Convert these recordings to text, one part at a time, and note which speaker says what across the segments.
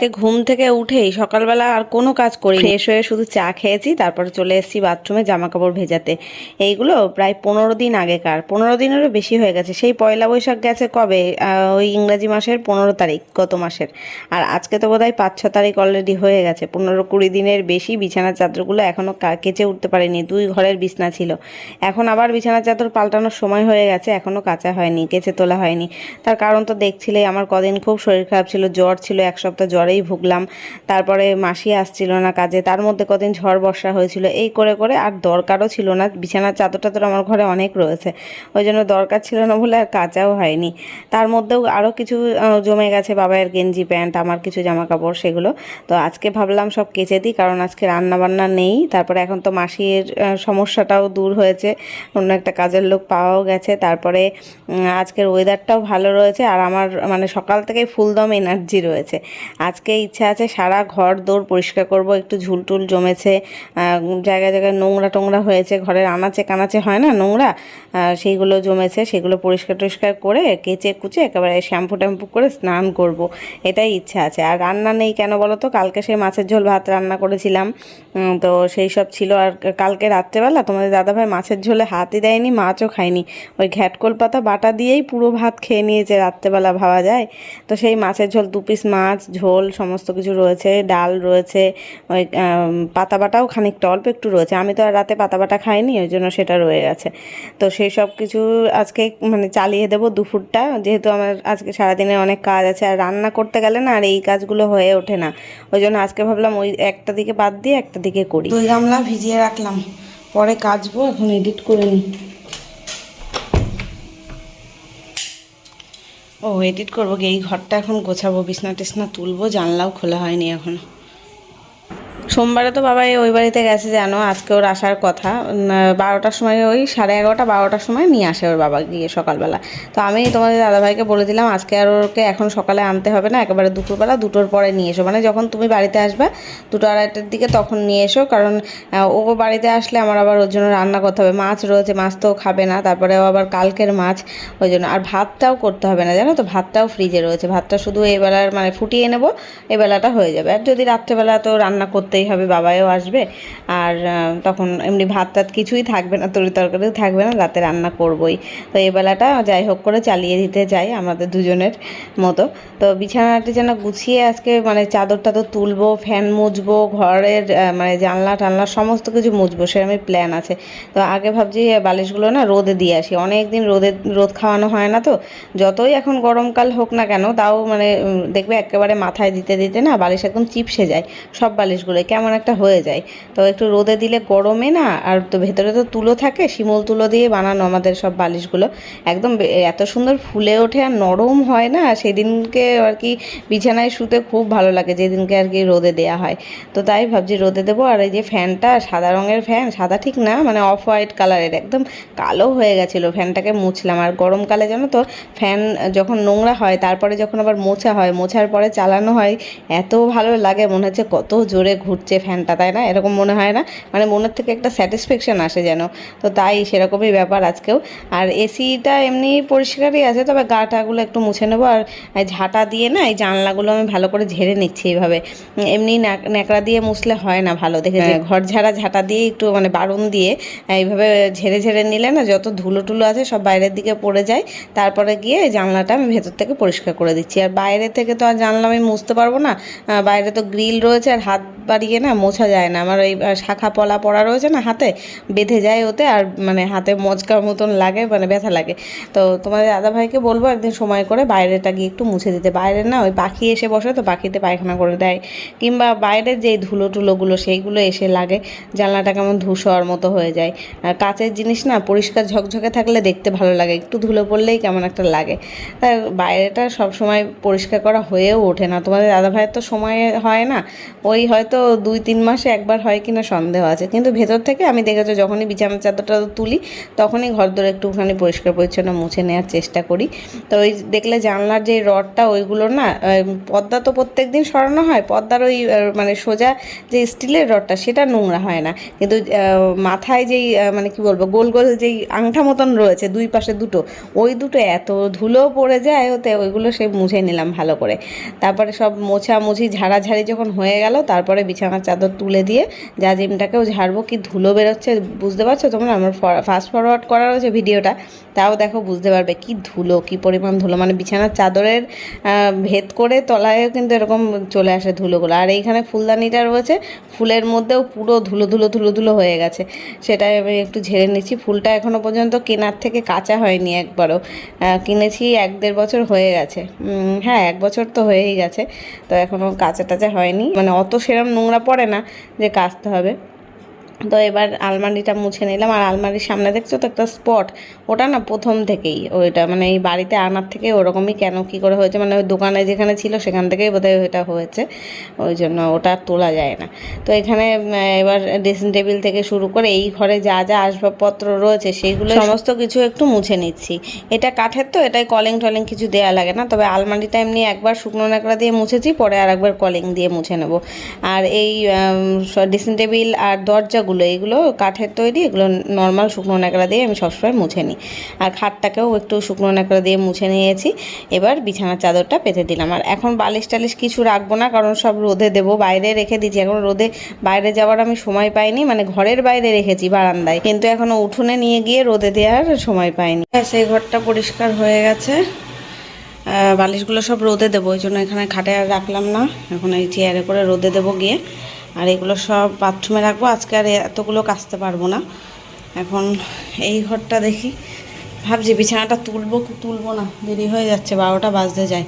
Speaker 1: আজকে ঘুম থেকে উঠেই সকালবেলা আর কোনো কাজ করি ফ্রেশ হয়ে শুধু চা খেয়েছি তারপরে চলে এসেছি বাথরুমে জামা কাপড় ভেজাতে। এইগুলো প্রায় পনেরো দিন আগেকার পনেরো দিনেরও বেশি হয়ে গেছে। সেই পয়লা বৈশাখ গেছে কবে? ওই ইংরাজি মাসের পনেরো তারিখ গত মাসের। আর আজকে তো বোধহয় পাঁচ ছ তারিখ অলরেডি হয়ে গেছে। পনেরো কুড়ি দিনের বেশি বিছানার চাদরগুলো এখনও কেচে উঠতে পারেনি। দুই ঘরের বিছনা ছিল। এখন আবার বিছানার চাদর পাল্টানোর সময় হয়ে গেছে এখনও কাঁচা হয়নি কেচে তোলা হয়নি। তার কারণ তো দেখছিলে আমার কদিন খুব শরীর খারাপ ছিল জ্বর ছিল এক সপ্তাহ জ্বরেই ভুগলাম। তারপরে মাসি আসছিল না কাজে, তার মধ্যে কদিন ঝড় বর্ষা হয়েছিল, এই করে করে আর দরকারও ছিল না। বিছানার চাদর টাদর আমার ঘরে অনেক রয়েছে, ওই জন্য দরকার ছিল না বলে আর কাচাও হয়নি। তার মধ্যেও আরও কিছু জমে গেছে বাবাইয়ের গেঞ্জি প্যান্ট, আমার কিছু জামা কাপড় সেগুলো। তো আজকে ভাবলাম সব কেচে দিই, কারণ আজকে রান্না বান্না নেই। তারপরে এখন তো মাসির সমস্যাটাও দূর হয়েছে, অন্য একটা কাজের লোক পাওয়াও গেছে। তারপরে আজকের ওয়েদারটাও ভালো রয়েছে, আর আমার মানে সকাল থেকেই ফুলদম এনার্জি রয়েছে। আজকে ইচ্ছা আছে সারা ঘর দৌড় পরিষ্কার করব, একটু ঝুলটুল জমেছে জায়গায় জায়গায় নোংরা টোংরা হয়েছে, ঘরের আনাচে কানাচে হয় না নোংরা? সেইগুলো জমেছে, সেগুলো পরিষ্কার টরিষ্কার করে কেচে কুচে একেবারে শ্যাম্পু ট্যাম্পু করে স্নান করব, এটাই ইচ্ছা আছে। আর রান্না নেই কেন বলো তো? কালকে সেই মাছের ঝোল ভাত রান্না করেছিলাম তো সেই সব ছিল। আর কালকে রাত্রেবেলা তোমাদের দাদাভাই মাছের ঝোলে হাতই দেয়নি, মাছও খায়নি। ওই ঘ্যাটকোল পাতা, বাটা দিয়েই পুরো ভাত খেয়ে নিয়েছে রাত্রেবেলা ভাবা যায়। তো সেই মাছের ঝোল, দু পিস মাছ, ঝোল সমস্ত কিছু রয়েছে, ডাল রয়েছে, ওই পাতা বাটাও খানিকটা, অল্প একটু রয়েছে। আমি তো আর রাতে পাতা বাটা খাইনি, ওই জন্য সেটা রয়ে গেছে। তো সেই সব কিছু আজকে মানে চালিয়ে দেবো দুপুরটা, যেহেতু আমার আজকে সারাদিনে অনেক কাজ আছে, আর রান্না করতে গেলে না আর এই কাজগুলো হয়ে ওঠে না। ওই জন্য আজকে ভাবলাম ওই একটা দিকে বাদ দিয়ে একটা দিকে করি। দুই গামলা ভিজিয়ে রাখলাম, পরে কাচবো, এখন এডিট করে নিই। ও এডিট করব এই ঘরটা এখন গোছাবো বিছনা টিছনা তুলবো জানলাও খোলা হয়নি এখনও। সোমবারে তো বাবা ওই বাড়িতে গেছে জানো, আজকে ওর আসার কথা। বারোটার সময় ওই সাড়ে এগারোটা, বারোটার সময় নিয়ে আসে ওর বাবা গিয়ে সকালবেলা। তো আমি তোমাদের দাদাভাইকে বলে দিলাম, আজকে আর ওকে এখন সকালে আনতে হবে না, একেবারে দুপুরবেলা, দুটোর পরে নিয়ে এসো। মানে যখন তুমি বাড়িতে আসবে, দুটো আড়াইটার দিকে তখন নিয়ে এসো, কারণ ও বাড়িতে আসলে আমার আবার ওর জন্য রান্না করতে হবে। মাছ রয়েছে, মাছ তো খাবে না, তারপরে আবার কালকের মাছ, ওই জন্য। আর ভাতটাও করতে হবে না, জানো তো, ভাতটাও ফ্রিজে রয়েছে। ভাতটা শুধু এই বেলার মানে ফুটিয়ে নেব, এবেলাটা হয়ে যাবে। আর যদি রাত্রেবেলা তো রান্না করতেই হবে বাবাও আসবে। আর তখন এমনি ভাত টাত কিছুই থাকবে না, তরি তরকারিও থাকবে না, রাতে রান্না করবই। তো এই বেলাটা যাই হোক করে চালিয়ে দিতে চাই আমাদের দুজনের মতো। তো বিছানাটি যেন গুছিয়ে আজকে মানে চাদর টাদর তুলবো, ফ্যান মুছবো, ঘরের মানে জানলা টানলা সমস্ত কিছু মুছবো সেরকমই প্ল্যান আছে। তো আগে ভাবছি বালিশগুলো না রোদে দিয়ে আসি। অনেক দিন রোদে, রোদ খাওয়ানো হয় না তো, যতই এখন গরমকাল হোক না কেন, তাও মানে দেখবে একেবারে মাথায় দিতে দিতে না বালিশ একদম চিপসে যায়। সব বালিশগুলোই। কেমন একটা হয়ে যায়। তো একটু রোদে দিলে গরমে না, আর তো ভেতরে তো তুলো থাকে, শিমুল তুলো দিয়ে বানানো আমাদের সব বালিশগুলো। একদম এত সুন্দর ফুলে ওঠে আর নরম হয় না সেদিনকে আর কি বিছানায় শুতে খুব ভালো লাগে, যেদিনকে আর কি রোদে দেয়া হয়। তো তাই ভাবছি রোদে দেবো, আর এই যে ফ্যানটা, সাদা রঙের ফ্যান, সাদা ঠিক না মানে অফ হোয়াইট কালারের, একদম কালো হয়ে গেছিল, ফ্যানটাকে মুছলাম। আর গরমকালে জানো তো, ফ্যান যখন নোংরা হয়, তারপরে যখন আবার মোছা হয়, মোছার পরে চালানো হয়, এত ভালো লাগে, মনে হচ্ছে কত জোরে ঘুরছে ফ্যানটা তাই না? এরকম মনে হয় না? মানে মনের থেকে একটা স্যাটিসফ্যাকশান আসে যেন। তো তাই সেরকমই ব্যাপার আজকেও। আর এসিটা এমনি পরিষ্কারই আছে তবে গাটাগুলো একটু মুছে নেব। আর ঝাঁটা দিয়ে না এই জানলাগুলো আমি ভালো করে ঝেড়ে নিচ্ছি এইভাবে এমনি ন্যাক- ন্যাকড়া দিয়ে মুছলে হয় না ভালো। দেখে ঘর ঝাড়া ঝাঁটা দিয়ে একটু মানে বারুন দিয়ে এইভাবে ঝেড়ে ঝেড়ে নিলে না যত ধুলো টুলো আছে সব বাইরের দিকে পড়ে যায়। তারপরে গিয়ে এই জানলাটা আমি ভেতর থেকে পরিষ্কার করে দিচ্ছি। আর বাইরে থেকে তো আর জানলা আমি মুছতে পারব না। বাইরে তো গ্রিল রয়েছে আর হাত বাড়িয়ে না মোছা যায় না। আমার ওই শাখা পলা পড়া রয়েছে না হাতে, বেঁধে যায় ওতে আর মানে হাতে মচকার মতন লাগে মানে ব্যথা লাগে। তো তোমাদের দাদা ভাইকে বলব একদিন সময় করে বাইরেটা গিয়ে একটু মুছে দিতে। বাইরে না ওই পাখি এসে বসে তো পাখিতে পায়খানা করে দেয়। কিংবা বাইরের যেই ধুলো টুলোগুলো সেইগুলো এসে লাগে, জানলাটা কেমন ধূসর মতো হয়ে যায়। আর কাচের জিনিস না পরিষ্কার ঝকঝকে থাকলে দেখতে ভালো লাগে, একটু ধুলো পড়লেই কেমন একটা লাগে। তাই বাইরেটা সব সময় পরিষ্কার করা হয়েও ওঠে না। তোমাদের দাদা ভাইয়ের তো সময় হয় না, ওই হয়তো দুই তিন মাসে একবার হয় কিনা সন্দেহ আছে। কিন্তু ভেতর থেকে আমি দেখেছি যখনই বিছানার চাদরটা তুলি, তখনই ঘর ধরে একটুখানি পরিষ্কার পরিচ্ছন্ন মুছে নেওয়ার চেষ্টা করি। তো ওই দেখলে জানলার যে রডটা ওইগুলো না পর্দা তো প্রত্যেক দিন সরানো হয় পর্দার ওই মানে সোজা যে স্টিলের রডটা সেটা নোংরা হয় না। কিন্তু মাথায় যেই মানে কি বলব, গোল গোল যেই আংটা মতন রয়েছে দুই পাশে দুটো, ওই দুটো এত ধুলো পড়ে যায় ওতে, ওইগুলো সে মুছে নিলাম ভালো করে। তারপরে সব মোছামুছি, ঝাড়াঝাড়ি যখন হয়ে গেল, তারপরে বিছানার চাদর তুলে দিয়ে যা জিমটাকেও ঝাড়বো কি ধুলো বেরোচ্ছে, বুঝতে পারছ তোমরা? আমার ফাস্ট ফরওয়ার্ড করা রয়েছে ভিডিওটা, তাও দেখো বুঝতে পারবে কি ধুলো, কি পরিমাণ ধুলো। মানে বিছানার চাদরের ভেদ করে তলায়ও কিন্তু এরকম চলে আসে ধুলোগুলো। আর এইখানে ফুলদানিটা রয়েছে, ফুলের মধ্যেও পুরো ধুলো ধুলো ধুলো ধুলো হয়ে গেছে। সেটাই আমি একটু ঝেড়ে নিচ্ছি। ফুলটা এখনও পর্যন্ত কেনার থেকে কাঁচা হয়নি একবারও। কিনেছি এক দেড় বছর হয়ে গেছে। হ্যাঁ এক বছর তো হয়েই গেছে। তো এখনও কাঁচা টাচা হয়নি। মানে অত সেরম নোংরা পড়ে না যে কাচতে হবে। তো এবার আলমারিটা মুছে নিলাম। আর আলমারির সামনে দেখছ তো একটা স্পট ওটা না প্রথম থেকেই ওইটা মানে এই বাড়িতে আনার থেকে ওরকমই কেন কি করে হয়েছে? মানে ওই দোকানে যেখানে ছিল সেখান থেকেই বোধহয় ওইটা হয়েছে। ওই জন্য ওটা তোলা যায় না। তো এখানে এবার ড্রেসিং টেবিল থেকে শুরু করে এই ঘরে যা যা আসবাবপত্র রয়েছে সেইগুলো সমস্ত কিছু একটু মুছে নিচ্ছি। এটা কাঠের তো, এটাই কলিং টলিং কিছু দেওয়া লাগে না। তবে আলমারিটা এমনি একবার শুকনো নাকড়া দিয়ে মুছেছি, পরে আর একবার কলিং দিয়ে মুছে নেব। আর এই ড্রেসিং টেবিল আর দরজাগুলো এইগুলো কাঠের তৈরি, এগুলো নর্মাল শুকনো ন্যাকড়া দিয়ে আমি সবসময় মুছে নিই। আর খাটটাকেও একটু শুকনো ন্যাকড়া দিয়ে মুছে নিয়েছি। এবার বিছানার চাদরটা পেতে দিলাম। আর এখন বালিশ টালিশ কিছু রাখব না, কারণ সব রোদে দেবো। বাইরে রেখে দিচ্ছি এখন রোদে বাইরে যাওয়ার আমি সময় পাইনি মানে ঘরের বাইরে রেখেছি বারান্দায়। কিন্তু এখনও উঠোনে নিয়ে গিয়ে রোদে দেওয়ার সময় পাইনি। সেই ঘরটা পরিষ্কার হয়ে গেছে। বালিশগুলো সব রোদে দেবো, ওই জন্য এখানে খাটে আর রাখলাম না। এখন এই চেয়ারে করে রোদে দেবো গিয়ে। আর এগুলো সব বাথরুমে রাখব। আজকে আর এতগুলো কাচতে পারব না। এখন এই ঘরটা দেখি। ভাবছি বিছানাটা তুলবো তুলবো না। দেরি হয়ে যাচ্ছে, বারোটা বাজতে যায়।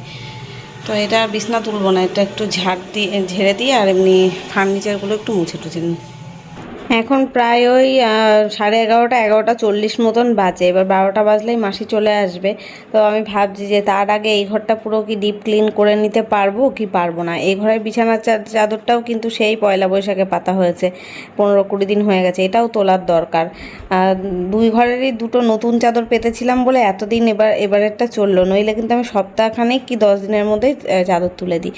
Speaker 1: তো এটা বিছানা বিছনা তুলবো না, এটা একটু ঝাড় দিয়ে, ঝেড়ে দিয়ে আর এমনি ফার্নিচারগুলো একটু মুছে টুছে নিই। এখন প্রায় ওই সাড়ে এগারোটা এগারোটা চল্লিশ মতন বাজে। এবার বারোটা বাজলেই মাসি চলে আসবে। তো আমি ভাবছি যে তার আগে এই ঘরটা পুরো কি ডিপ ক্লিন করে নিতে পারব কি পারব না? এই ঘরের বিছানার চাদরটাও কিন্তু সেই পয়লা বৈশাখে পাতা হয়েছে। পনেরো কুড়ি দিন হয়ে গেছে। এটাও তোলার দরকার। দুই ঘরেরই দুটো নতুন চাদর পেতেছিলাম বলে এতদিন এবার, এবারেরটা চলল। নইলে কিন্তু আমি সপ্তাহখানেক কি দশ দিনের মধ্যেই চাদর তুলে দিই।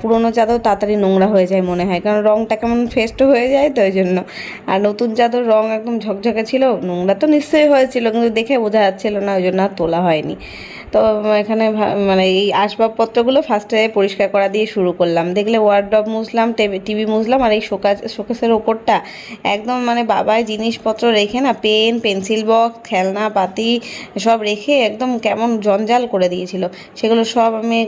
Speaker 1: পুরোনো চাদর তাড়াতাড়ি নোংরা হয়ে যায় মনে হয়। কারণ রঙটা কেমন ফেস্ট হয়ে যায় তো ওই জন্য। আর নতুন চাদর রং একদম ঝকঝকে ছিল, নোংরা তো নিশ্চয়ই হয়েছিল, কিন্তু দেখে বোঝা যাচ্ছিল না, ওই জন্য আর তোলা হয়নি। তো এখানে মানে এই আসবাবপত্রগুলো ফার্স্টে পরিষ্কার করা দিয়ে শুরু করলাম। দেখলে ওয়ার্ডরব মুছলাম টিভি মুছলাম, আর এই শোকাস শোকেসের ওপরটা একদম মানে বাবায় জিনিসপত্র রেখে না পেন, পেন্সিল বক্স, খেলনা, পাতি সব রেখে একদম কেমন জঞ্জাল করে দিয়েছিল। সেগুলো সব আমি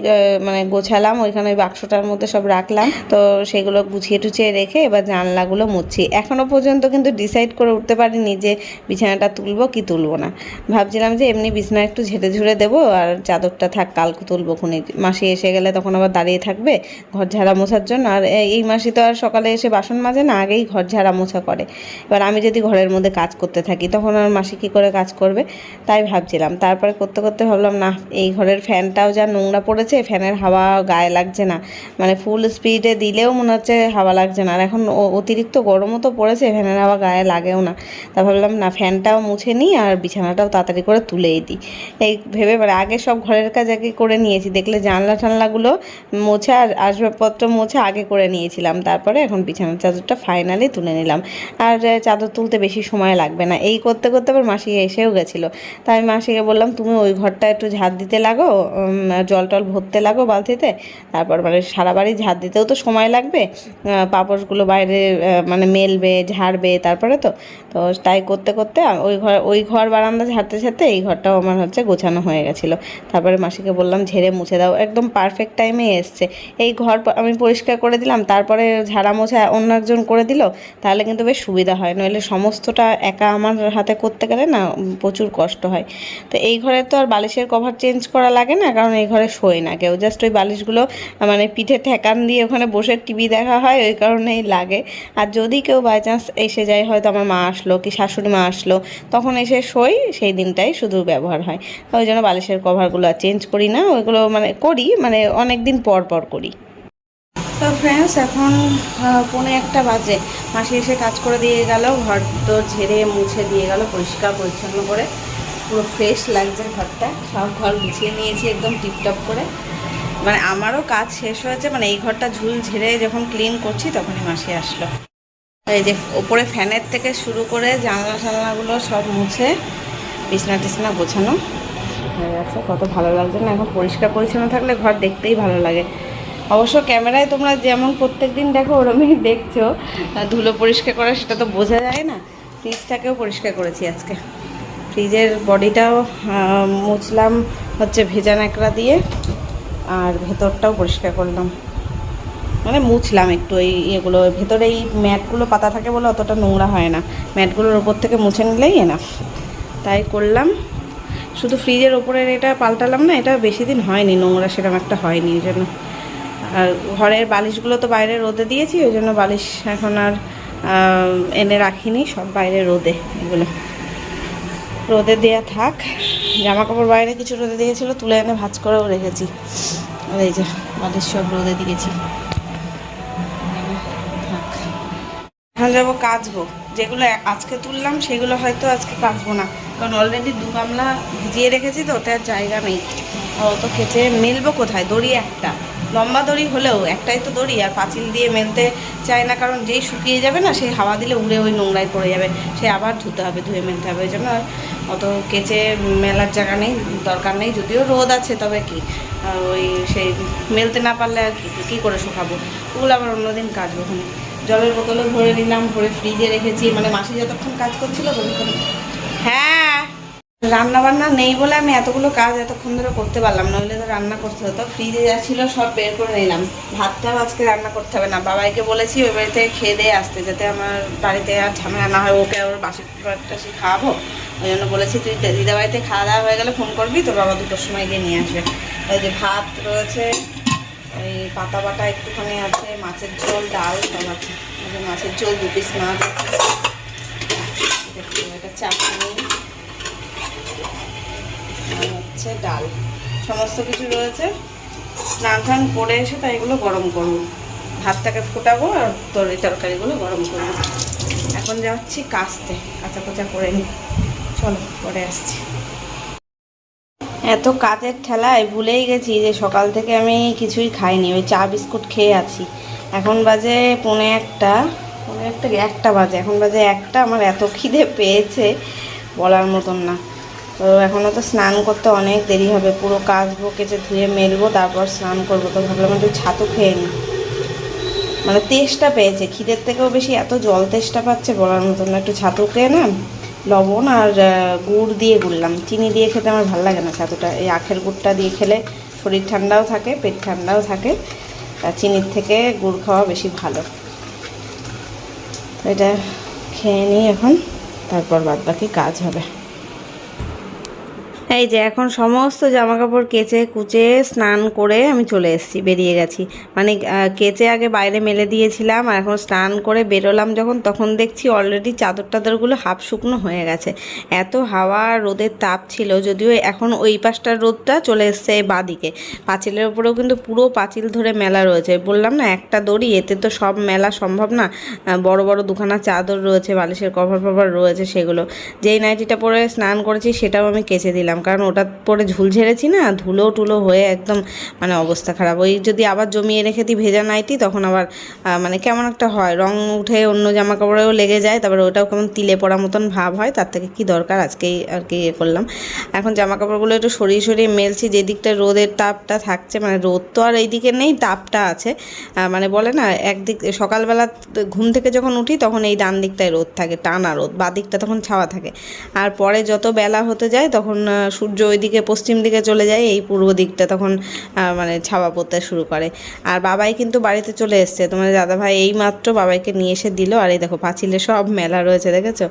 Speaker 1: মানে গোছালাম, ওইখানে ওই বাক্সটার মধ্যে সব রাখলাম। তো সেগুলো গুছিয়ে টুছিয়ে রেখে এবার জানলাগুলো মুছছি। এখনও পর্যন্ত কিন্তু ডিসাইড করে উঠতে পারিনি যে বিছানাটা তুলবো কি তুলবো না। ভাবছিলাম যে এমনি বিছানা একটু ঝেড়ে ঝুড়ে দেবো আর চাদরটা থাক, কালকে তুলবো খুনি। মাসি এসে গেলে তখন আবার দাঁড়িয়ে থাকবে ঘর ঝাড়া মোছার জন্য। আর এই- মাসি তো আর সকালে এসে বাসন মাজে না, আগেই ঘর ঝাড়া মোছা করে। এবার আমি যদি ঘরের মধ্যে কাজ করতে থাকি, তখন আর মাসি কী করে কাজ করবে? তাই ভাবছিলাম। তারপরে করতে করতে ভাবলাম না এই ঘরের ফ্যানটাও যা নোংরা পড়েছে, ফ্যানের হাওয়া গায়ে লাগছে না। মানে ফুল স্পিডে দিলেও মনে হচ্ছে হাওয়া লাগছে না। আর এখন অতিরিক্ত গরমও তো পড়েছে ফ্যানের হাওয়া গায়ে লাগেও না। তা ভাবলাম, না, ফ্যানটাও মুছে নিই আর বিছানাটাও তাড়াতাড়ি করে তুলেই দিই। এই ভেবে মানে আগে সব ঘরের কাজ আগে করে নিয়েছি। দেখলে জানলা টানলাগুলো মোছা আর আসবাবপত্র মোছা আগে করে নিয়েছিলাম। তারপরে এখন বিছানার চাদরটা ফাইনালি তুলে নিলাম। আর চাদর তুলতে বেশি সময় লাগবে না। এই করতে করতে আবার মাসি এসেও গেছিল। তাই আমি মাসিকে বললাম, তুমি ওই ঘরটা একটু ঝাড় দিতে লাগো জল টল ভরতে লাগো বালতিতে। তারপর মানে সারা বাড়ি ঝাড় দিতেও তো সময় লাগবে। পাপড়গুলো বাইরে মানে মেলবে ঝাড়বে তারপরে তো তো তাই করতে করতে ওই ঘর ওই ঘর বারান্দা ঝাড়তে ঝাড়তে এই ঘরটাও আমার হচ্ছে গোছানো হয়ে গেছিল। তারপরে মাসিকে বললাম, ঝেড়ে মুছে দাও। একদম পারফেক্ট টাইমে এসছে। এই ঘর আমি পরিষ্কার করে দিলাম, তারপরে ঝাড়া মোছা অন্য একজন করে দিল, তাহলে কিন্তু বেশ সুবিধা হয়। নইলে সমস্তটা একা আমার হাতে করতে গেলে না প্রচুর কষ্ট হয়। তো এই ঘরে তো আর বালিশের কভার চেঞ্জ করা লাগে না, কারণ এই ঘরে শোয় না কেউ। জাস্ট ওই বালিশগুলো মানে পিঠে ঠেকান দিয়ে ওখানে বসে টিভি দেখা হয়, ওই কারণেই লাগে। আর যদি কেউ বাই চান্স এসে যায়, হয়তো আমার মা আসলো কি শাশুড়ি মা আসলো, তখন এসে শোই সেই দিনটাই শুধু ব্যবহার হয়। ওই জন্য বালিশের কভারগুলো চেঞ্জ করি না, ওইগুলো মানে করি মানে অনেক দিন পর পর করি। তো ফ্রেন্ডস এখন পৌনে একটা বাজে। মাসি এসে কাজ করে দিয়ে গেল, ঘর তো ঝেড়ে মুছে দিয়ে গেল, পরিষ্কার পরিচ্ছন্ন করে। পুরো ফ্রেশ লাগছে ঘরটা, সব ঘর গুছিয়ে নিয়েছি একদম টিপটপ করে। মানে আমারও কাজ শেষ হয়েছে মানে এই ঘরটা ঝুল ঝেড়ে যখন ক্লিন করছি, তখনই মাসি আসলো। এই যে ওপরে ফ্যানের থেকে শুরু করে জানলা টানলাগুলো সব মুছে, বিছনা টিছনা গোছানো হয়ে গেছে। কত ভালো লাগছে না, এখন পরিষ্কার পরিচ্ছন্ন থাকলে ঘর দেখতেই ভালো লাগে। অবশ্য ক্যামেরায় তোমরা যেমন প্রত্যেক দিন দেখো, ওরমই দেখছ। ধুলো পরিষ্কার করা সেটা তো বোঝা যায় না। ফ্রিজটাকেও পরিষ্কার করেছি আজকে। ফ্রিজের বডিটাও মুছলাম হচ্ছে ভেজা ন্যাকড়া দিয়ে, আর ভেতরটাও পরিষ্কার করলাম। মানে মুছলাম একটু, এই ইয়েগুলো ভেতরে এই ম্যাটগুলো পাতা থাকে বলে অতটা নোংরা হয় না। ম্যাটগুলোর ওপর থেকে মুছে নিলেই না তাই করলাম। শুধু ফ্রিজের ওপরের এটা পাল্টালাম না, এটা বেশি দিন হয়নি, নোংরা সেরকম একটা হয়নি এই জন্য। আর ঘরের বালিশগুলো তো বাইরে রোদে দিয়েছি, ওই জন্য বালিশ এখন আর এনে রাখিনি, সব বাইরে রোদে, এগুলো। রোদে দেওয়া থাক। জামা কাপড় বাইরে কিছু রোদে দিয়েছিল, তুলে এনে ভাজ করেও রেখেছি। এই যে বালিশ সব রোদে দিয়েছি। এখন যাব কাচবো। যেগুলো আজকে তুললাম, সেগুলো হয়তো আজকে কাচবো না। কারণ অলরেডি দু গামলা ভিজিয়ে রেখেছি তো, ওতে আর জায়গা নেই। আর তো কেচে মেলবো কোথায়? দড়ি একটা। লম্বা দড়ি হলেও, একটাই তো দড়ি, আর পাঁচিল দিয়ে মেলতে চায় না, কারণ যেই শুকিয়ে যাবে না সেই হাওয়া দিলে উড়ে ওই নোংরায় পড়ে যাবে। সে আবার ধুতে হবে, ধুয়ে মেলতে হবে, ওই জন্য অত কেচে মেলার জায়গা নেই, দরকার নেই, যদিও রোদ আছে, তবে কি? ওই সেই মেলতে না পারলে আর কি কী করে শুকাবো? ওগুলো আবার অন্যদিন কাচবো। ওখানে জলের বোতলে ভরে নিলাম ভরে ফ্রিজে রেখেছি। মানে মাসি যতক্ষণ কাজ করছিল ততক্ষণ হ্যাঁ। রান্না বান্না নেই বলে আমি এতগুলো কাজ এতক্ষণ ধরে করতে পারলাম নইলে তো রান্না করতে হতো। ফ্রিজে যা ছিল সব বের করে নিলাম। ভাতটাও আজকে রান্না করতে হবে না। বাবাইকে বলেছি ওই বাড়িতে খেয়ে দিয়ে আসতে যাতে আমার বাড়িতে আর ঝামেলা না হয় ওকে ওর বাসি টাসি খাওয়াবো। ওই জন্য বলেছি তুই দিদা বাড়িতে খাওয়া দাওয়া হয়ে গেলে ফোন করবি তোর বাবা দুটোর সময় গিয়ে নিয়ে আসবে। ওই যে ভাত রয়েছে ওই পাতা বাটা একটুখানি আছে, মাছের ঝোল, ডাল সব আছে। মাছের ঝোল, দু পিস মাছ এটা চাটনি। হচ্ছে ডাল। সমস্ত কিছু রয়েছে। স্নান টান করে এসে তাই এগুলো গরম করব। ভাতটাকে ফোটাবো আর তরি তরকারিগুলো গরম করব। এখন যাচ্ছি কাচতে কাঁচা কোচা করে নিই। চলো, পরে আসছি। এত কাজের ঠেলায় ভুলেই গেছি যে সকাল থেকে আমি কিছুই খাইনি, ওই চা বিস্কুট খেয়ে আছি। এখন বাজে পৌনে একটা পৌনে একটা একটা বাজে, এখন বাজে একটা, আমার এত খিদে পেয়েছে বলার মতন না। তো এখনও তো স্নান করতে অনেক দেরি হবে, পুরো কাচবো কেচে ধুয়ে মেলবো, তারপর স্নান করব। তো ভাবলাম একটু ছাতু খেয়ে নিই মানে তেষ্টা পেয়েছে, খিদের থেকেও বেশি এত জল তেষ্টা পাচ্ছে বলার মতন না। একটু ছাতু খেয়ে না লবণ আর গুড় দিয়ে গুললাম চিনি দিয়ে খেতে আমার ভালো লাগে না ছাতুটা। এই আখের গুড়টা দিয়ে খেলে শরীর ঠান্ডাও থাকে, পেট ঠান্ডাও থাকে। চিনির থেকে গুড় খাওয়া বেশি ভালো। এটা খেয়ে নিই এখন, তারপর বাদ বাকি কাজ হবে। এই যে এখন সমস্ত জামা কাপড় কেচে কুচে স্নান করে আমি চলে এসেছি, বেরিয়ে গেছি। মানে কেচে আগে বাইরে মেলে দিয়েছিলাম আর এখন স্নান করে বেরোলাম যখন, তখন দেখছি অলরেডি চাদর টাদরগুলো হাফ শুকনো হয়ে গেছে। এত হাওয়া রোদের তাপ ছিল, যদিও এখন ওই পাশটার রোদটা চলে এসছে বাদিকে। পাঁচিলের উপরেও কিন্তু পুরো পাঁচিল ধরে মেলা রয়েছে। বললাম না, একটা দড়ি, এতে তো সব মেলা সম্ভব না। বড় বড় দুখানা চাদর রয়েছে, বালিশের কভার ফভার রয়েছে সেগুলো। যেই নাইটিটা পরে স্নান করেছি সেটাও আমি কেচে দিলাম। কারণ ওটা পরে ঝুল ঝেড়েছি না, ধুলো টুলো হয়ে একদম মানে অবস্থা খারাপ। ওই যদি আবার জমিয়ে রেখে দিই ভেজা নাইটি, তখন আবার মানে কেমন একটা হয়। রং উঠে অন্য জামা কাপড়েও লেগে যায়, তারপরে ওটাও কেমন তিলে পড়া মতন ভাব হয়, তার থেকে কি দরকার? আজকেই আর কি ইয়ে করলাম। এখন জামা কাপড়গুলো একটু সরিয়ে সরিয়ে মেলছি যে দিকটা রোদের তাপটা থাকছে মানে রোদ তো আর এইদিকে নেই, তাপটা আছে। মানে বলে না, একদিক, সকালবেলা ঘুম থেকে যখন উঠি, তখন এই ডান দিকটায় রোদ থাকে, টানা রোদ, বা দিকটা তখন ছাওয়া থাকে। আর পরে যত বেলা হতে যায়, তখন সূর্য ওইদিকে পশ্চিম দিকে চলে যায়, এই পূর্ব দিকটা তখন মানে ছাওয়া পড়তে শুরু করে। আর বাবাই কিন্তু বাড়িতে চলে এসছে। তোমার দাদাভাই এই মাত্র বাবাইকে নিয়ে এসে দিল। আর এই দেখো, পাঁচিলে সব মেলা রয়েছে, দেখেছ?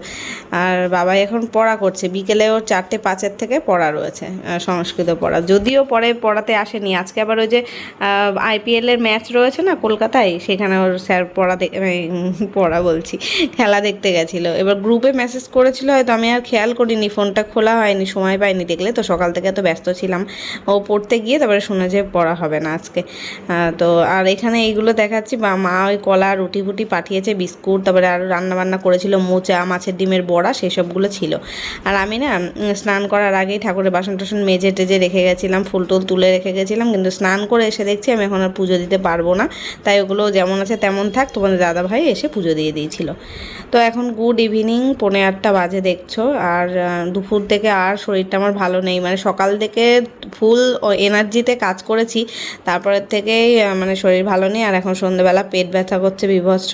Speaker 1: আর বাবাই এখন পড়া করছে। বিকেলে ওর চারটে পাঁচের থেকে পড়া রয়েছে সংস্কৃত পড়া। যদিও পরে পড়াতে আসেনি। আজকে আবার ওই যে আইপিএলের ম্যাচ রয়েছে না কলকাতায়, সেখানে ওর স্যার পড়া দে- পড়া বলছি, খেলা দেখতে গেছিল। এবার গ্রুপে মেসেজ করেছিল, হয়তো আমি আর খেয়াল করিনি, ফোনটা খোলা হয়নি, সময় পাইনি। দেখলে তো সকাল থেকে তো ব্যস্ত ছিলাম। ও পড়তে গিয়ে তারপরে শুনে যে পড়া হবে না আজকে। তো আর এখানে এইগুলো দেখাচ্ছি, বা মা ওই কলা রুটি ফুটি পাঠিয়েছে, বিস্কুট, তারপরে আর রান্না বান্না করেছিল, মোচা, মাছের ডিমের বড়া, সেসবগুলো ছিল। আর আমি না স্নান করার আগেই ঠাকুরের বাসন টাসন মেজে টেজে রেখে গেছিলাম, ফুল টুল তুলে রেখে গেছিলাম, কিন্তু স্নান করে এসে দেখছি আমি এখন আর পুজো দিতে পারব না। তাই ওগুলো যেমন আছে তেমন থাক, তোমাদের দাদা ভাই এসে পুজো দিয়ে দিয়েছিল। তো এখন গুড ইভিনিং পৌনে আটটা বাজে দেখছ, আর দুপুর থেকে আর শরীরটা আমার ভালো নেই। মানে সকাল থেকে ফুল এনার্জিতে কাজ করেছি। তারপরের থেকেই মানে শরীর ভালো নেই আর এখন সন্ধ্যেবেলা পেট ব্যথা করছে বিভৎস।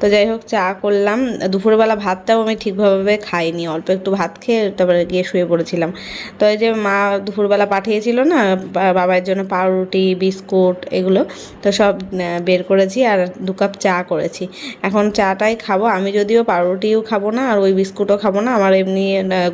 Speaker 1: তো যাই হোক, চা করলাম। দুপুরবেলা ভাতটাও আমি ঠিকভাবে খাইনি। অল্প একটু ভাত খেয়ে তারপরে গিয়ে শুয়ে পড়েছিলাম। তো এই যে মা দুপুরবেলা পাঠিয়েছিল না বাবার জন্য পাউরুটি, বিস্কুট এগুলো, তো সব বের করেছি আর দু কাপ চা করেছি। এখন চাটাই খাব। আমি যদিও পাউরুটিও খাব না আর ওই বিস্কুটও খাব না। আমার এমনি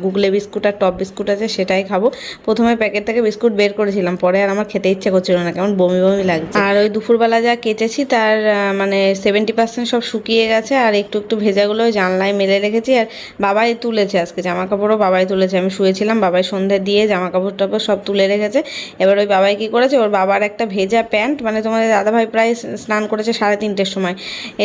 Speaker 1: গুগলে বিস্কুট আর টপ বিস্কুট আছে সেটাই খাব। প্রথমে প্যাকেট থেকে বিস্কুট বের করেছিলাম, পরে আর আমার খেতে ইচ্ছে করছিল না, কেমন বমি বমি লাগছে। আর ওই দুপুরবেলা যা কেটেছি তার মানে সেভেন্টি পার্সেন্ট সব শুকিয়ে গেছে, আর একটু একটু ভেজাগুলো জানলায় মেলে রেখেছি, আর বাবাই তুলেছে আজকে জামা কাপড়ও বাবাই তুলেছে। আমি শুয়েছিলাম, বাবাই সন্ধ্যে দিয়ে জামা কাপড় টাপড় সব তুলে রেখেছে। এবার ওই বাবাই কি করেছে, ওর বাবার একটা ভেজা প্যান্ট মানে তোমাদের দাদাভাই প্রায় স্নান করেছে সাড়ে তিনটের সময়।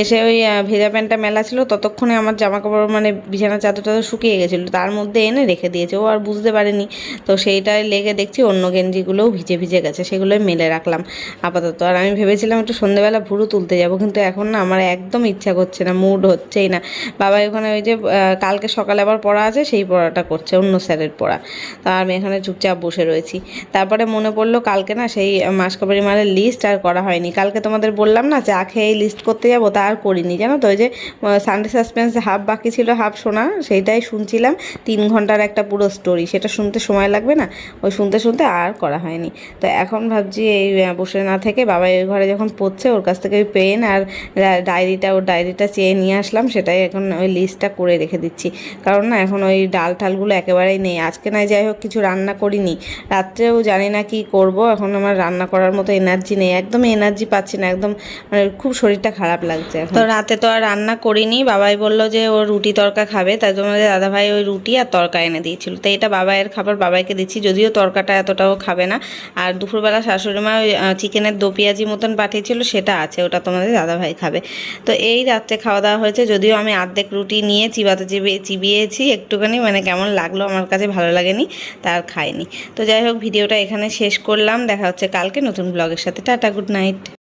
Speaker 1: এসে ওই ভেজা প্যান্টটা মেলা ছিল, ততক্ষণে আমার জামা কাপড় মানে বিছানা চাদর টাদর শুকিয়ে গেছিল, তার মধ্যে এনে রেখে দিয়েছে। ও আর বুঝতে পারেনি তো সেইটাই লেগে দেখছি অন্য গেঞ্জিগুলোও ভিজে ভিজে গেছে, সেগুলোই মেলে রাখলাম আপাতত। আর আমি ভেবেছিলাম একটু সন্ধ্যেবেলা ভুরু তুলতে যাব, কিন্তু এখন না আমার একদম ইচ্ছা করছে না মুড হচ্ছেই না। বাবা ওখানে ওই যে কালকে সকালে আবার পড়া আছে, সেই পড়াটা করছে, অন্য স্যারের পড়া। তা আমি এখানে চুপচাপ বসে রয়েছি। তারপরে মনে পড়ল কালকে না সেই মাসকাবারি মালের লিস্ট আর করা হয়নি। কালকে তোমাদের বললাম না চা খেয়ে লিস্ট করতে যাব, তা আর করিনি। জানো তো, ওই যে সানডে সাসপেন্স হাফ বাকি ছিল হাফ শোনা সেইটাই শুনছিলাম। তিন ঘণ্টার একটা পুরো স্টোরি সেটা শুনতে সময় লাগবে না, ওই শুনতে শুনতে আর করা হয়নি। তো এখন ভাবছি এই বসে না থেকে বাবা ওই ঘরে যখন পড়ছে, ওর কাছ থেকে ওই পেন আর ডায়েরিটা, ওর ডায়েরিটা চেয়ে নিয়ে আসলাম, সেটাই এখন ওই লিস্টটা করে রেখে দিচ্ছি। কারণ না, এখন ওই ডাল ঠালগুলো একেবারেই নেই। আজকে নাই, যাই হোক, কিছু রান্না করিনি। রাত্রেও জানি না কি করব, এখন আমার রান্না করার মতো এনার্জি নেই। একদম এনার্জি পাচ্ছি না, একদম মানে খুব শরীরটা খারাপ লাগছে তো রাতে তো আর রান্না করিনি, বাবাই বলল যে ও রুটি তরকা খাবে, তাই তোমাদের দাদাভাই ওই রুটি আর তরকা এনে দিয়েছিল। তো এটা বাবাইয়ের খাবার বাবাইকে দিচ্ছি, যদিও তরকাটা এতটাও খাবে না। আর দুপুরবেলা শাশুড়ি মা ওই চিকেনের দো পেঁয়াজি মতন পাঠিয়েছিল, সেটা আছে, ওটা তোমাদের দাদাভাই খাবে। তো এই রাত্রে খাওয়া দাওয়া হয়েছে, যদিও আমি অর্ধেক রুটি নিয়ে চিবাতে চিবিয়ে চিবিয়েছি একটুখানি মানে কেমন লাগল আমার কাছে ভালো লাগেনি তার খাইনি। তো যাই হোক, ভিডিওটা এখানে শেষ করলাম, দেখা হচ্ছে কালকে নতুন ব্লগের সাথে। Tata good night